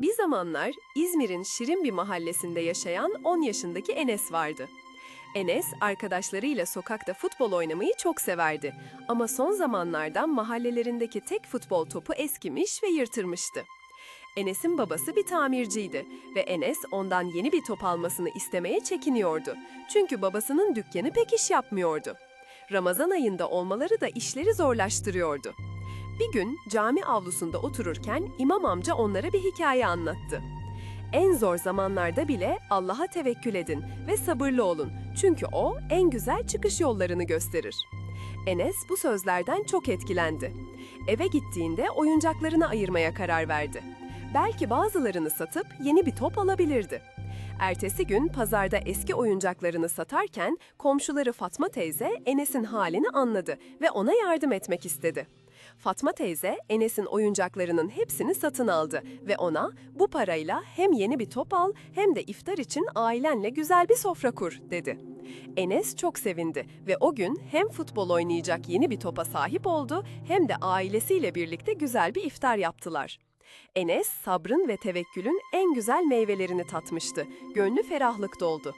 Bir zamanlar İzmir'in şirin bir mahallesinde yaşayan 10 yaşındaki Enes vardı. Enes arkadaşlarıyla sokakta futbol oynamayı çok severdi ama son zamanlarda mahallelerindeki tek futbol topu eskimiş ve yırtırmıştı. Enes'in babası bir tamirciydi ve Enes ondan yeni bir top almasını istemeye çekiniyordu. Çünkü babasının dükkanı pek iş yapmıyordu. Ramazan ayında olmaları da işleri zorlaştırıyordu. Bir gün cami avlusunda otururken imam amca onlara bir hikaye anlattı. En zor zamanlarda bile Allah'a tevekkül edin ve sabırlı olun. Çünkü O en güzel çıkış yollarını gösterir. Enes bu sözlerden çok etkilendi. Eve gittiğinde oyuncaklarını ayırmaya karar verdi. Belki bazılarını satıp yeni bir top alabilirdi. Ertesi gün pazarda eski oyuncaklarını satarken komşuları Fatma teyze Enes'in halini anladı ve ona yardım etmek istedi. Fatma teyze Enes'in oyuncaklarının hepsini satın aldı ve ona bu parayla hem yeni bir top al hem de iftar için ailenle güzel bir sofra kur dedi. Enes çok sevindi ve o gün hem futbol oynayacak yeni bir topa sahip oldu hem de ailesiyle birlikte güzel bir iftar yaptılar. Enes sabrın ve tevekkülün en güzel meyvelerini tatmıştı. Gönlü ferahlık doldu.